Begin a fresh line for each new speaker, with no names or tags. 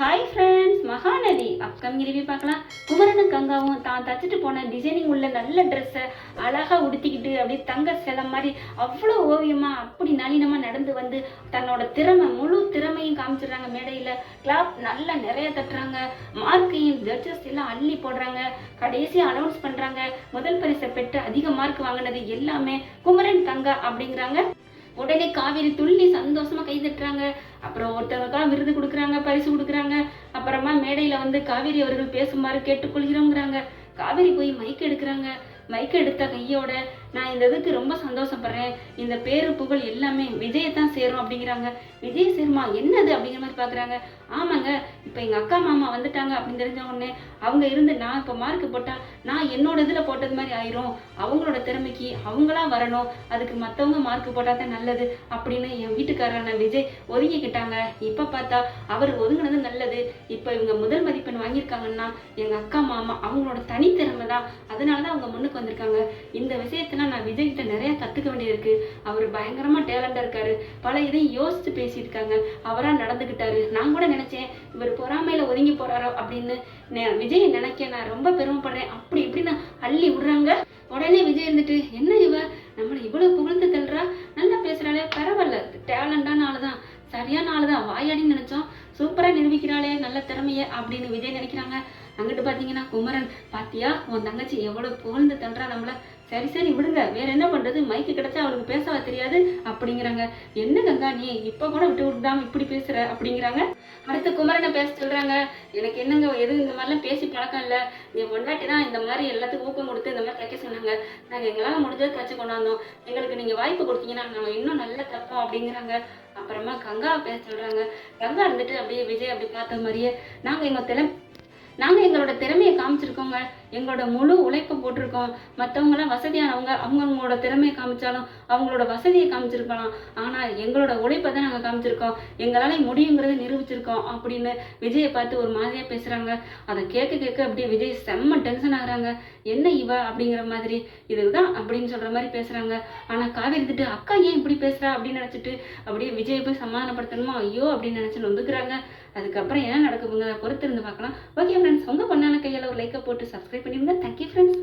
Hi friends Mahanadi. Upcoming review பார்க்கலாம். குமரனும் கங்காவும் தான் தச்சுட்டு போன டிசைனிங் உள்ள நல்ல ட்ரெஸ்ஸை அழகாக உடுத்திக்கிட்டு அப்படியே தங்க சிலை மாதிரி அவ்வளோ ஓவியமாக அப்படி நளினமாக நடந்து வந்து தன்னோட திறமை முழு திறமையும் காமிச்சிடுறாங்க மேடையில். கிளாப் நல்லா நிறைய தட்டுறாங்க. மார்க்கையும் ஜட்ஜஸ் எல்லாம் அள்ளி போடுறாங்க. கடைசியாக அனௌன்ஸ் பண்ணுறாங்க முதல் பரிசை பெற்று அதிக மார்க் வாங்கினது எல்லாமே குமரன் கங்கா அப்படிங்கிறாங்க. உடனே காவேரி துள்ளி சந்தோஷமா கை தட்டுறாங்க. அப்புறம் ஒருத்தவங்களுக்கா விருது கொடுக்குறாங்க பரிசு கொடுக்குறாங்க. அப்புறமா மேடையில வந்து காவேரி அவர்கள் பேசுமாறு கேட்டுக்கொள்கிறோங்கிறாங்க காவேரி போய் மைக் எடுக்கிறாங்க. மைக் எடுத்த கையோட நான் இந்த இதுக்கு ரொம்ப சந்தோஷப்படுறேன். இந்த பேரு புகழ் எல்லாமே விஜயை தான் சேரும் அப்படிங்கிறாங்க. விஜய் சேருமா? என்னது அப்படிங்கிற மாதிரி பார்க்குறாங்க ஆமாங்க இப்போ எங்கள் அக்கா மாமா வந்துட்டாங்க அப்படின்னு தெரிஞ்ச உடனே அவங்க இருந்து நான் இப்போ மார்க் போட்டால் நான் என்னோட இதில் போட்டது மாதிரி ஆயிரும். அவங்களோட திறமைக்கு அவங்களா வரணும். அதுக்கு மற்றவங்க மார்க் போட்டால் தான் நல்லது அப்படின்னு என் வீட்டுக்காரரான விஜய் ஒதுங்கிக்கிட்டாங்க. இப்போ பார்த்தா அவர் ஒதுங்கினது நல்லது. இப்போ இவங்க முதல் மதிப்பெண் வாங்கியிருக்காங்கன்னா எங்கள் அக்கா மாமா அவங்களோட தனித்திறமை தான். அதனால தான் அவங்க முன்னுக்கு உட்காந்துருக்காங்க இந்த விஷயத்தெல்லாம் நான் விஜய்கிட்ட நிறையா நிறைய கற்றுக்க வேண்டியிருக்கு. அவர் பயங்கரமாக டேலண்டாக இருக்காரு. பல இதையும் யோசித்து பேசியிருக்காங்க. அவராக நடந்துக்கிட்டாரு. நான் கூட நினச்சேன் இவர் பொறாமையில் ஒதுங்கி போகிறாரோ அப்படின்னு விஜய் நினைக்க நான் ரொம்ப பெருமைப்படுறேன். அப்படி இப்படி நான் அள்ளி விடுறாங்க. உடனே விஜய் இருந்துட்டு என்ன இவ? நம்மளை இவ்வளோ புகழ்ந்து தள்ளுறா நல்லா பேசுகிறாளே பரவாயில்ல. டேலண்டான ஆளு தான் சரியான ஆளு தான் வாயாடின்னு நினச்சோம். சூப்பரா நிரூபிக்கிறாளே நல்ல திறமைய அப்படின்னு விஜய் நினைக்கிறாங்க. அங்கிட்டு பாத்தீங்கன்னா குமரன் பாத்தியா உன் தங்கச்சி எவ்வளவு புகழ்ந்து தள்ளுறா நம்மள சரி சரி விடுங்க. வேற என்ன பண்றது? மைக்கு கிடைச்சா அவளுக்கு பேசவா தெரியாது? அப்படிங்கிறாங்க. என்ன கங்கா நீ? இப்ப கூட விட்டு விடாம இப்படி பேசுற? அப்படிங்கிறாங்க. அடுத்து குமரனை பேச சொல்றாங்க. எனக்கு என்னங்க எதுவும் இந்த மாதிரிலாம் பேசி பழக்கம் இல்லை. என் பொண்டாட்டி தான் இந்த மாதிரி எல்லாத்துக்கும் ஊக்கம் கொடுத்து இந்த மாதிரி தைக்க சொன்னாங்க. நாங்கள் எங்களால் முடிஞ்சது தச்சு கொண்டாந்தோம். எங்களுக்கு நீங்கள் வாய்ப்பு கொடுத்தீங்கன்னா நாங்கள் இன்னும் நல்லா தைப்போம் அப்படிங்கிறாங்க. அப்புறமா கங்கா பேச சொல்கிறாங்க கங்கா இருந்துட்டு அப்படியே விஜய் அப்படி பார்த்த மாதிரியே நாங்கள் எங்கள் திற நாங்கள் எங்களோட திறமையை காமிச்சிருக்கோங்க. எங்களோட முழு உழைப்பை போட்டிருக்கோம். மற்றவங்களாம் வசதியானவங்க அவங்கவுங்களோட திறமையை காமிச்சாலும் அவங்களோட வசதியை காமிச்சிருக்கலாம். ஆனால் எங்களோட உழைப்பை தான் நாங்கள் காமிச்சிருக்கோம். எங்களால் முடியுங்கிறத நிரூபிச்சிருக்கோம் அப்படின்னு விஜயை பார்த்து ஒரு மாதிரியாக பேசுகிறாங்க அதை கேட்க கேட்க அப்படியே விஜய் செம்ம டென்ஷன் ஆகுறாங்க. என்ன இவ? அப்படிங்கிற மாதிரி. இதுதான் அப்படின்னு சொல்கிற மாதிரி பேசுகிறாங்க ஆனால் காவேரி திட்டு அக்கா ஏன் இப்படி பேசுகிறா அப்படின்னு நினச்சிட்டு அப்படியே விஜயை போய் சமாதானப்படுத்தணுமா? ஐயோ அப்படின்னு நினச்சி நொந்துக்கிறாங்க அதுக்கப்புறம் என்ன நடக்குதுங்க பொறுத்திருந்து பார்க்கலாம். ஓகே ஃப்ரெண்ட்ஸ் உங்கள் பொண்ணான கையில் ஒரு லைக்கை போட்டு சப்ஸ்கிரைப் பண்ணிடுங்க தேங்க்யூ ஃப்ரெண்ட்ஸ்